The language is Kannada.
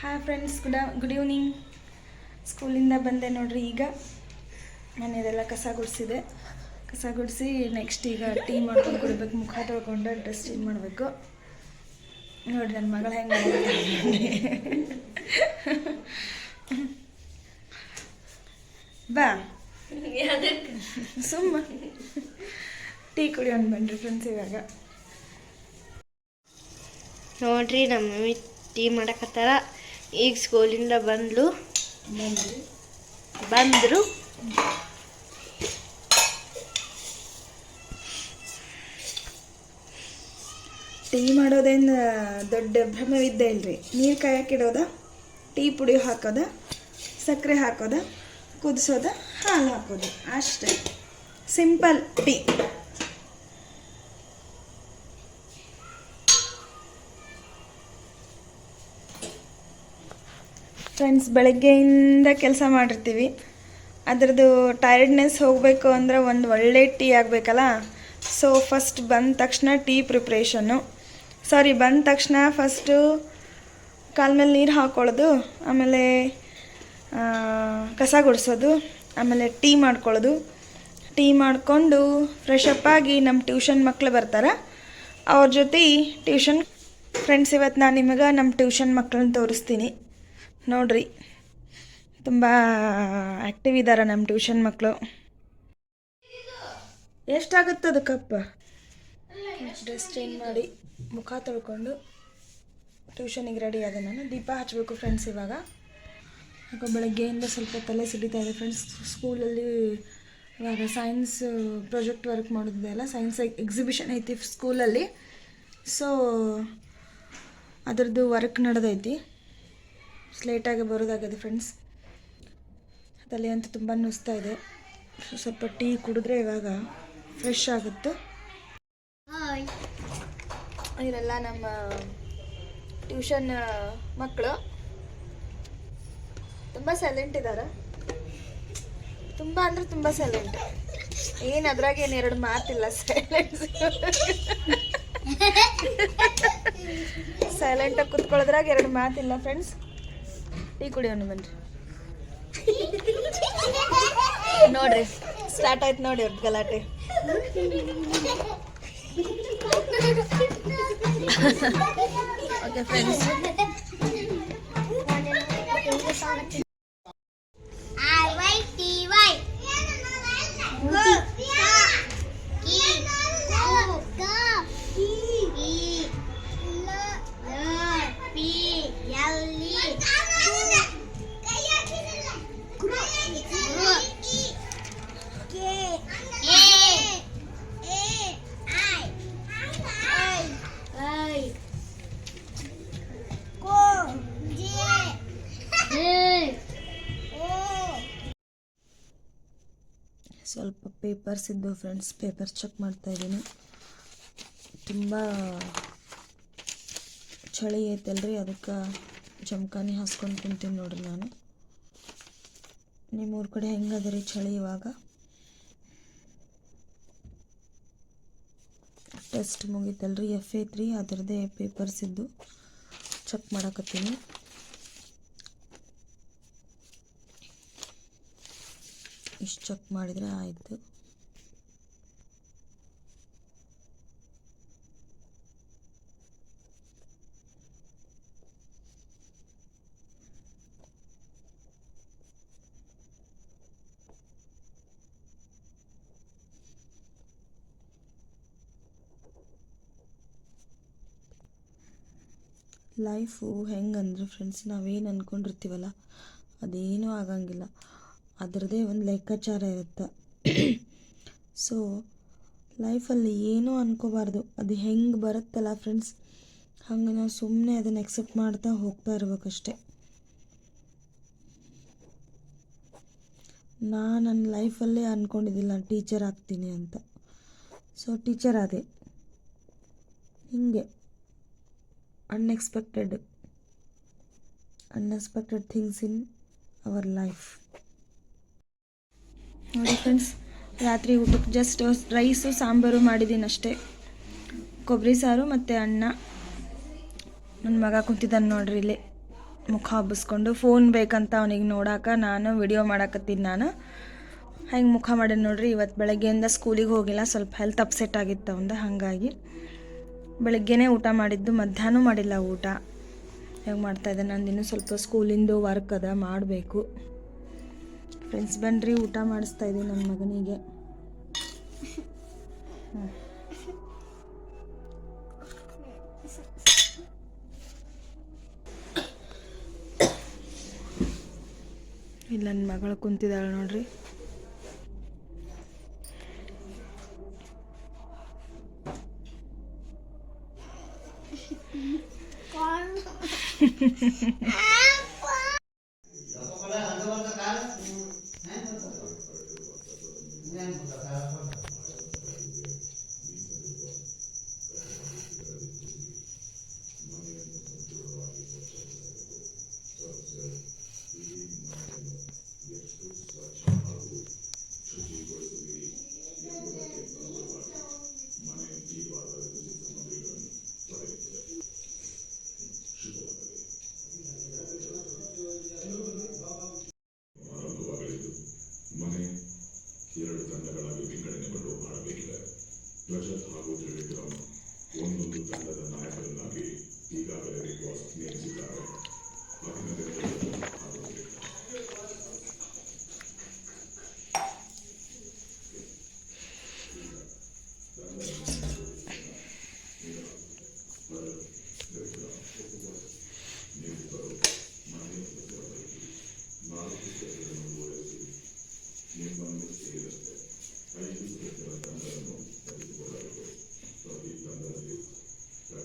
Hi friends good good evening ಸ್ಕೂಲಿಂದ ಬಂದೆ ನೋಡ್ರಿ ಈಗ. ಮನೆಯದೆಲ್ಲ ಕಸ ಗುಡಿಸಿದೆ. ಕಸ ಗುಡಿಸಿ ನೆಕ್ಸ್ಟ್ ಈಗ ಟೀ ಮಾಡ್ಕೊಂಡು ಕುಡಿಬೇಕು. ಮುಖ ತೊಳ್ಕೊಂಡು ಡ್ರೆಸ್ ಚೇಂಜ್ ಮಾಡಬೇಕು. ನೋಡ್ರಿ ನನ್ನ ಮಗಳು ಹೆಂಗೆ ಬಾ. ಸುಮ್ಮ. ಟೀ ಕುಡಿಯೋಣ ಬನ್ರಿ ಫ್ರೆಂಡ್ಸ್ ಇವಾಗ. ನೋಡ್ರಿ ನಮ್ಮ ಮಮ್ಮಿ ಟೀ ಮಾಡಕತ್ತಾರ ಈಗ ಸ್ಕೂಲಿಂದ ಬಂದ್ಲು. ಬಂದ್ರು. ಟೀ ಮಾಡೋದೇನು ದೊಡ್ಡ ಭ್ರಮವಿದ್ದೇ ಇಲ್ರಿ. ನೀರು ಕಾಯಕ್ಕಿಡೋದ? ಟೀ ಪುಡಿ ಹಾಕೋದ? ಸಕ್ಕರೆ ಹಾಕೋದ? ಕುದಿಸೋದ? ಹಾಲು ಹಾಕೋದು. ಅಷ್ಟೇ. ಸಿಂಪಲ್ ಟೀ ಫ್ರೆಂಡ್ಸ್ ಬೆಳಗ್ಗೆಯಿಂದ ಕೆಲಸ ಮಾಡಿರ್ತೀವಿ. ಅದರದ್ದು ಟೈರ್ಡ್ನೆಸ್ ಹೋಗಬೇಕು ಅಂದ್ರೆ ಒಂದು ಒಳ್ಳೆ ಟೀ ಆಗಬೇಕಲ್ಲ? ಸೊ ಫಸ್ಟ್ ಬಂದ ತಕ್ಷಣ ಟೀ ಪ್ರಿಪ್ರೇಷನ್ನು ಸಾರಿ ಬಂದ ತಕ್ಷಣ ಫಸ್ಟು ಕಾಲ ಮೇಲೆ ನೀರು ಹಾಕ್ಕೊಳ್ಳೋದು ಆಮೇಲೆ ಕಸ ಗುಡಿಸೋದು, ಆಮೇಲೆ ಟೀ ಮಾಡ್ಕೊಳ್ಳೋದು. ಟೀ ಮಾಡಿಕೊಂಡು ಫ್ರೆಶಪ್ ಆಗಿ ನಮ್ಮ ಟ್ಯೂಷನ್ ಮಕ್ಕಳು ಬರ್ತಾರೆ. ಅವ್ರ ಜೊತೆ ಟ್ಯೂಷನ್ ಫ್ರೆಂಡ್ಸ್ ಇವತ್ತು ನಾನು ನಿಮಗೆ ನಮ್ಮ ಟ್ಯೂಷನ್ ಮಕ್ಕಳನ್ನ ತೋರಿಸ್ತೀನಿ. ನೋಡ್ರಿ. ತುಂಬ ಆ್ಯಕ್ಟಿವ್ ಇದ್ದಾರೆ ನಮ್ಮ ಟ್ಯೂಷನ್ ಮಕ್ಕಳು ಎಷ್ಟಾಗುತ್ತೆ ಅದು ಕಪ್ಪ ಡ್ರೆಸ್ ಚೇಂಜ್ ಮಾಡಿ ಮುಖ ತೊಳ್ಕೊಂಡು ಟ್ಯೂಷನಿಗೆ ರೆಡಿ ಆದ ನಾನು. ದೀಪ ಹಚ್ಚಬೇಕು ಫ್ರೆಂಡ್ಸ್ ಇವಾಗ. ಯಾಕೋ ಬೆಳಗ್ಗೆಯಿಂದ ಸ್ವಲ್ಪ ತಲೆ ಸಿಡಿತಾ ಇದೆ ಫ್ರೆಂಡ್ಸ್ ಸ್ಕೂಲಲ್ಲಿ ಇವಾಗ ಸೈನ್ಸ್ ಪ್ರಾಜೆಕ್ಟ್ ವರ್ಕ್ ಮಾಡಿದ್ದೆ ಅಲ್ಲ ಸೈನ್ಸ್ ಎಕ್ಸಿಬಿಷನ್ ಐತಿ ಸ್ಕೂಲಲ್ಲಿ ಸೊ ಅದರದ್ದು ವರ್ಕ್ ನಡೆದೈತಿ. ಸ್ಲೇಟಾಗಿ ಬರೋದಾಗಿದೆ ಫ್ರೆಂಡ್ಸ್ ತಲೆ ಅಂತೂ ತುಂಬ ನುಸ್ತಾ ಇದೆ. ಸ್ವಲ್ಪ ಟೀ ಕುಡಿದ್ರೆ ಇವಾಗ ಫ್ರೆಶ್ ಆಗುತ್ತೆ. ಇವರೆಲ್ಲ ನಮ್ಮ ಟ್ಯೂಷನ್ ಮಕ್ಕಳು ತುಂಬ ಸೈಲೆಂಟ್ ಇದ್ದಾರೆ ತುಂಬ ಅಂದ್ರೆ ತುಂಬ ಸೈಲೆಂಟ್ ಏನು ಅದ್ರಾಗ ಏನು ಎರಡು ಮಾತಿಲ್ಲ ಸೈಲೆಂಟ್ ಸೈಲೆಂಟಾಗಿ ಕುತ್ಕೊಳ್ಳೋದ್ರಾಗ ಎರಡು ಮಾತಿಲ್ಲ ಫ್ರೆಂಡ್ಸ್ ಟೀ ಕುಡಿಯೋಣ ಬನ್ರಿ. ನೋಡ್ರಿ ಸ್ಟಾರ್ಟ್ ಆಯ್ತು ನೋಡಿ ಅವ್ರದ್ದು ಗಲಾಟೆ. ಓಕೆ ಫ್ರೆಂಡ್ಸ್ ಸ್ವಲ್ಪ ಪೇಪರ್ಸ್ ಇದ್ದು ಫ್ರೆಂಡ್ಸ್, ಪೇಪರ್ ಚೆಕ್ ಮಾಡ್ತಾ ಇದ್ದೀನಿ. ತುಂಬ ಚಳಿ ಐತಲ್ರಿ, ಅದಕ್ಕೆ ಜಮಖಾನಿ ಹಾಸ್ಕೊಂಡು ತಿಂತೀನಿ ನೋಡ್ರಿ ನಾನು. ನಿಮ್ಮೂರ ಕಡೆ ಹೆಂಗದ ರೀ ಚಳಿ ಇವಾಗ? ಟೆಸ್ಟ್ ಮುಗೀತಲ್ರಿ ಎಫ್ ಐತ್ರಿ ಅದರದ್ದೇ ಪೇಪರ್ಸ್ ಇದ್ದು ಚೆಕ್ ಮಾಡಕತ್ತೀನಿ. ಇಷ್ಟು ಚೆಕ್ ಮಾಡಿದರೆ ಆಯಿತು. ಲೈಫು ಹೆಂಗಂದ್ರೆ ಫ್ರೆಂಡ್ಸ್ ನಾವೇನು ಅಂದ್ಕೊಂಡಿರ್ತೀವಲ್ಲ ಅದೇನೂ ಆಗಂಗಿಲ್ಲ. ಅದರದ್ದೇ ಒಂದು ಲೆಕ್ಕಾಚಾರ ಇರುತ್ತೆ. ಸೊ ಲೈಫಲ್ಲಿ ಏನೂ ಅನ್ಕೋಬಾರ್ದು. ಅದು ಹೆಂಗೆ ಬರುತ್ತಲ್ಲ ಫ್ರೆಂಡ್ಸ್ ಹಂಗೆ ನಾವು ಸುಮ್ಮನೆ ಅದನ್ನು ಎಕ್ಸೆಪ್ಟ್ ಮಾಡ್ತಾ ಹೋಗ್ತಾ ಇರ್ಬೇಕಷ್ಟೆ. ನಾ ನನ್ನ ಲೈಫಲ್ಲೇ ಅಂದ್ಕೊಂಡಿದ್ದಿಲ್ಲ ಟೀಚರ್ ಆಗ್ತೀನಿ ಅಂತ. ಸೊ ಟೀಚರ್ ಆದೆ. ಹೀಗೆ. Unexpected unexpected things in our life ನೋಡಿ ಫ್ರೆಂಡ್ಸ್ ರಾತ್ರಿ ಊಟಕ್ಕೆ ಜಸ್ಟ್ ರೈಸು ಸಾಂಬಾರು ಮಾಡಿದ್ದೀನಿ ಅಷ್ಟೇ. ಕೊಬ್ಬರಿ ಸಾರು ಮತ್ತು ಅನ್ನ. ನನ್ನ ಮಗ ಕುಂತಿದ್ದಾನೆ ನೋಡ್ರಿ ಇಲ್ಲಿ. ಮುಖ ಹಬ್ಬಿಸ್ಕೊಂಡು ಫೋನ್ ಬೇಕಂತ ಅವನಿಗೆ ನೋಡಾಕ ನಾನು ವಿಡಿಯೋ ಮಾಡಾಕತ್ತೀನಿ ನಾನು. ಹೆಂಗೆ ಮುಖ ಮಾಡಿ ನೋಡ್ರಿ ಇವತ್ತು ಬೆಳಗ್ಗೆಯಿಂದ ಸ್ಕೂಲಿಗೆ ಹೋಗಿಲ್ಲ, ಸ್ವಲ್ಪ ಹೆಲ್ತ್ ಅಪ್ಸೆಟ್ ಆಗಿತ್ತು ಅವಂದು ಹಾಗಾಗಿ. ಬೆಳಗ್ಗೆನೇ ಊಟ ಮಾಡಿದ್ದು ಮಧ್ಯಾಹ್ನ ಮಾಡಿಲ್ಲ ಊಟ. ಹೆಂಗೆ ಮಾಡ್ತಾಯಿದ್ದೆ ನಂದು ಇನ್ನೂ ಸ್ವಲ್ಪ ಸ್ಕೂಲಿಂದು ವರ್ಕ್ ಅದ, ಮಾಡಬೇಕು. ಫ್ರೆಂಡ್ಸ್ ಬನ್ನಿರಿ ಊಟ ಮಾಡಿಸ್ತಾ ಇದ್ದೀನಿ ನನ್ನ ಮಗನಿಗೆ. ಇಲ್ಲಿ ನನ್ನ ಮಗಳು ಕುಂತಿದ್ದಾಳೆ ನೋಡ್ರಿ. in the past